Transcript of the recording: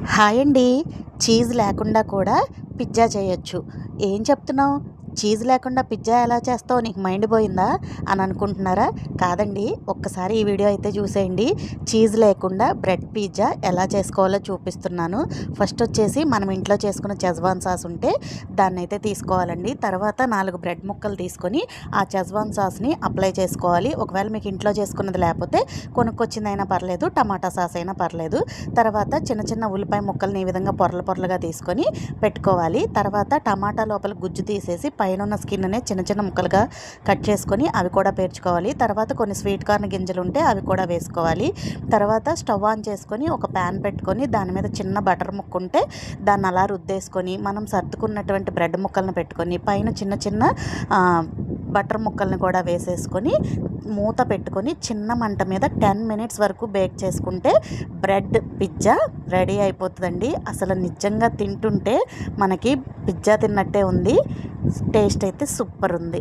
Hi అండి. Cheese లేకుండా కూడా పిజ్జా చేయొచ్చు. ఏం చెప్తున్నావు? చీజ్ లేకుండా పిజ్జా ఎలా చేస్తావు నీకు మైండ్ పోయిందా అని అనుకుంటున్నారా? కాదండి ఒక్కసారి ఈ వీడియో అయితే చూసేయండి. చీజ్ లేకుండా బ్రెడ్ పిజ్జా ఎలా చేసుకోవాలో చూపిస్తున్నాను. ఫస్ట్ వచ్చేసి మనం ఇంట్లో చేసుకున్న చెజ్వాన్ సాస్ ఉంటే దాన్ని అయితే తీసుకోవాలండి. తర్వాత నాలుగు బ్రెడ్ ముక్కలు తీసుకొని ఆ చెజ్వాన్ సాస్ని అప్లై చేసుకోవాలి. ఒకవేళ మీకు ఇంట్లో చేసుకున్నది లేకపోతే కొనుక్కొచ్చిందైనా పర్లేదు టమాటా సాస్ అయినా పర్లేదు. తర్వాత చిన్న చిన్న ఉల్లిపాయ ముక్కల్ని ఈ విధంగా పొరలు పొరలుగా తీసుకొని పెట్టుకోవాలి. తర్వాత టమాటా లోపల గుజ్జు తీసేసి పైన ఉన్న స్కిన్ అనేది చిన్న చిన్న ముక్కలుగా కట్ చేసుకొని అవి కూడా పేర్చుకోవాలి. తర్వాత కొన్ని స్వీట్ కార్న్ గింజలు ఉంటే అవి కూడా వేసుకోవాలి. తర్వాత స్టవ్ ఆన్ చేసుకొని ఒక ప్యాన్ పెట్టుకొని దాని మీద చిన్న బటర్ ముక్క ఉంటే దాన్ని అలా రుద్దేసుకొని మనం సర్దుకున్నటువంటి బ్రెడ్ ముక్కలను పెట్టుకొని పైన చిన్న చిన్న బటర్ ముక్కల్ని కూడా వేసేసుకొని మూత పెట్టుకొని చిన్న మంట మీద టెన్ మినిట్స్ వరకు బేక్ చేసుకుంటే బ్రెడ్ పిజ్జా రెడీ అయిపోతుందండి. అసలు నిజంగా తింటుంటే మనకి పిజ్జా తిన్నట్టే ఉంది. టేస్ట్ అయితే సూపర్ ఉంది.